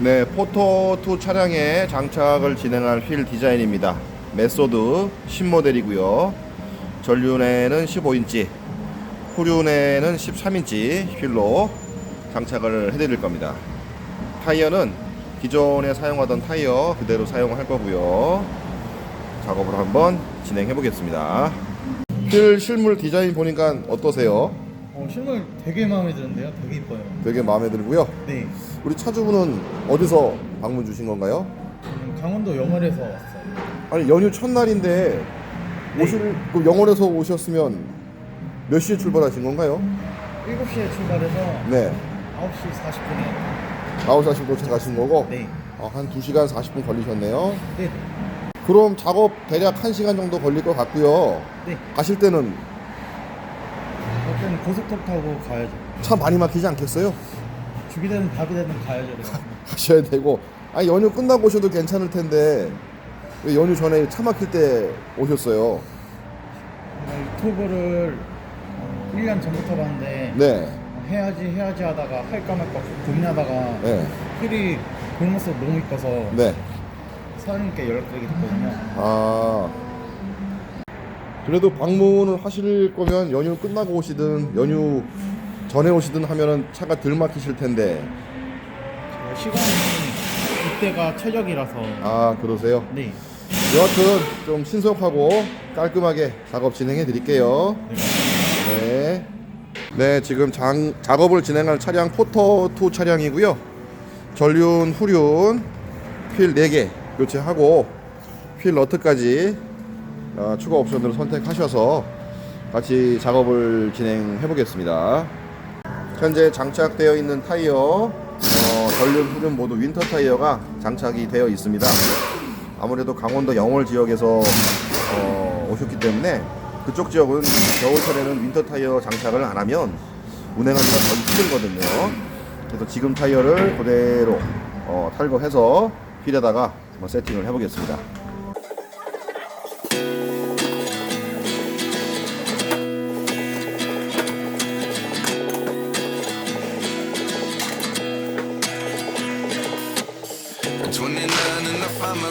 네, 포토2 차량에 장착을 진행할 휠 디자인입니다. 메소드 신모델이고요. 전륜에는 15인치, 후륜에는 13인치 휠로 장착을 해드릴 겁니다. 타이어는 기존에 사용하던 타이어 그대로 사용할 거고요. 작업을 한번 진행해 보겠습니다. 휠 실물 디자인 보니까 어떠세요? 어, 실물 되게 마음에 드는데요. 되게 이뻐요. 되게 마음에 들고요. 네. 우리 차주분은 어디서 방문 주신 건가요? 저는 강원도 영월에서 왔어요. 아니 연휴 첫날인데 오실 그 영월에서 오셨으면 몇 시에 출발하신 건가요? 7시에 출발해서 네. 9시 40분에 9시 40분 도착하신 거고 네. 어, 한 2시간 40분 걸리셨네요. 네. 그럼 작업 대략 1시간 정도 걸릴 것 같고요. 네. 가실 때는 고속도로 타고 가야죠. 차 많이 막히지 않겠어요? 주기되는 답이되는 가야죠. 그래서. 가셔야 되고 아니 연휴 끝나고 오셔도 괜찮을 텐데 왜 연휴 전에 차 막힐 때 오셨어요? 유튜브를 어, 1년 전부터 봤는데 네. 어, 해야지 해야지 하다가 할까 말까 고민하다가 네. 휠이 골모습 너무 이뻐서 네. 사장님께 연락드리게 됐거든요. 아 그래도 방문을 하실 거면 연휴 끝나고 오시든 연휴 전에 오시든 하면은 차가 덜 막히실 텐데 제가 시간이 이때가 최적이라서 아 그러세요? 네. 여하튼 좀 신속하고 깔끔하게 작업 진행해 드릴게요. 네. 네. 네, 지금 장, 작업을 진행할 차량 포터 2 차량이고요. 전륜, 후륜, 휠 4개 교체하고 휠 너트까지 어, 추가 옵션을 선택하셔서 같이 작업을 진행해 보겠습니다. 현재 장착되어 있는 타이어 어, 전륜, 후륜 모두 윈터 타이어가 장착이 되어 있습니다. 아무래도 강원도 영월 지역에서 어, 오셨기 때문에 그쪽 지역은 겨울철에는 윈터 타이어 장착을 안 하면 운행하기가 더 힘들거든요. 그래서 지금 타이어를 그대로 어, 탈거해서 휠에다가 세팅을 해보겠습니다.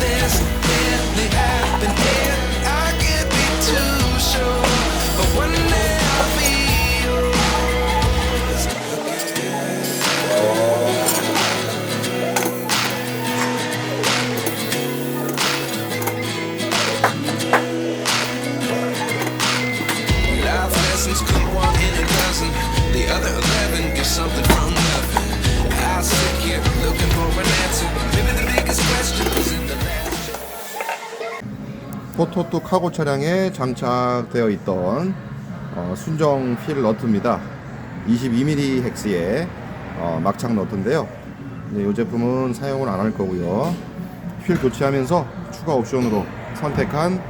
this in the air. 포토2 카고 차량에 장착되어 있던 어, 순정 휠 너트입니다. 22mm 헥스의 어, 막창 너트인데요. 이 제품은 사용을 안 할 거고요. 휠 교체하면서 추가 옵션으로 선택한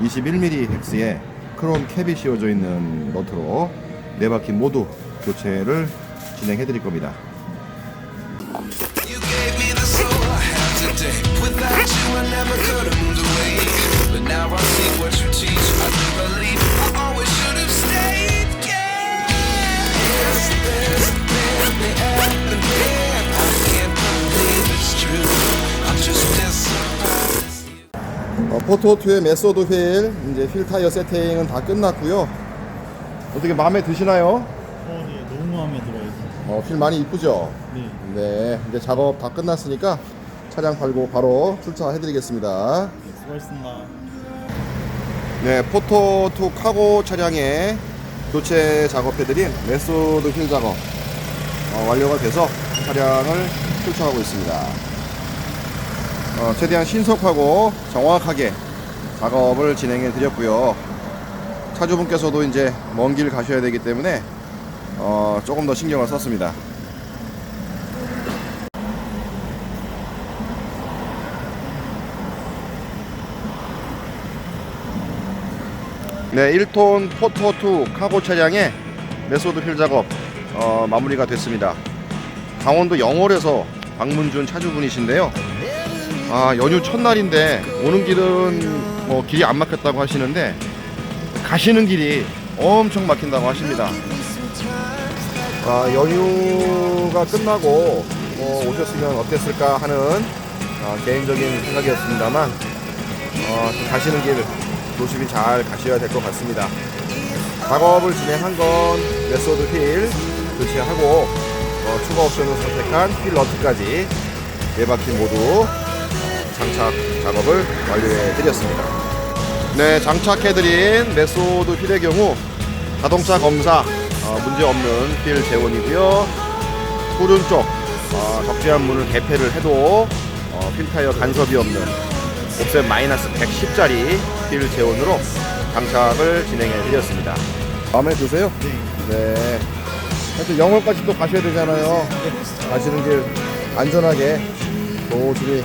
21mm 헥스의 크롬 캡이 씌워져 있는 너트로 네 바퀴 모두 교체를 진행해 드릴 겁니다. You gave me the soul I have today. Without you, I never could have moved away. But now I see what you teach. I do believe I always should have stayed. Yeah. Is this really happening? I can't believe it's true. I'm just as surprised as you. 어, 포토2의 메소드 휠 이제 휠 타이어 세팅은 다 끝났고요. 어떻게 마음에 드시나요? 어, 네. 너무 마음에 들어요. 어, 휠 많이 이쁘죠? 네. 네, 이제 작업 다 끝났으니까 차량 팔고 바로 출차해 드리겠습니다. 네, 수고하셨습니다. 네, 포토2 카고 차량에 교체 작업해 드린 메소드 휠 작업 어, 완료가 돼서 차량을 출차하고 있습니다. 어, 최대한 신속하고 정확하게 작업을 진행해 드렸고요. 차주분께서도 이제 먼 길 가셔야 되기 때문에 어, 조금 더 신경을 썼습니다. 네, 1톤 포토2 카고 차량의 메소드 필 작업 어, 마무리가 됐습니다. 강원도 영월에서 방문 준 차주분이신데요. 아, 연휴 첫날인데 오는 길은 뭐 길이 안 막혔다고 하시는데 가시는 길이 엄청 막힌다고 하십니다. 아, 연휴가 끝나고 뭐 오셨으면 어땠을까 하는 아, 개인적인 생각이었습니다만 어, 가시는 길 조심히 잘 가셔야 될 것 같습니다. 작업을 진행한 건 메소드 휠 교체하고 어, 추가 옵션을 선택한 휠 너트까지 네 바퀴 모두 장착 작업을 완료해 드렸습니다. 네, 장착해 드린 메소드 휠의 경우 자동차 검사 어, 문제 없는 휠 재원이고요. 후륜 쪽 어, 적재한 문을 개폐를 해도 어, 휠 타이어 간섭이 없는 옵셋 마이너스 110짜리 휠 재원으로 장착을 진행해 드렸습니다. 마음에 드세요? 네. 하여튼 영월까지 또 가셔야 되잖아요. 가시는 길 안전하게 조심히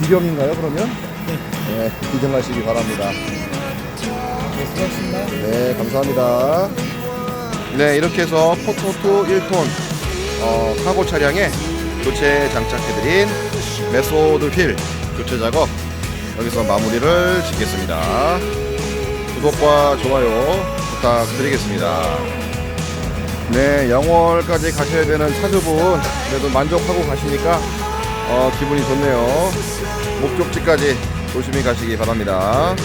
비경인가요 그러면? 네. 비경하시기 바랍니다. 네, 수고하셨습니다. 네, 감사합니다. 네, 이렇게 해서 포토2 1톤 어, 카고 차량에 교체 장착해드린 메소드 휠 교체 작업 여기서 마무리를 짓겠습니다. 구독과 좋아요 부탁드리겠습니다. 네, 영월까지 가셔야 되는 차주분 그래도 만족하고 가시니까 어, 기분이 좋네요. 목적지까지 조심히 가시기 바랍니다.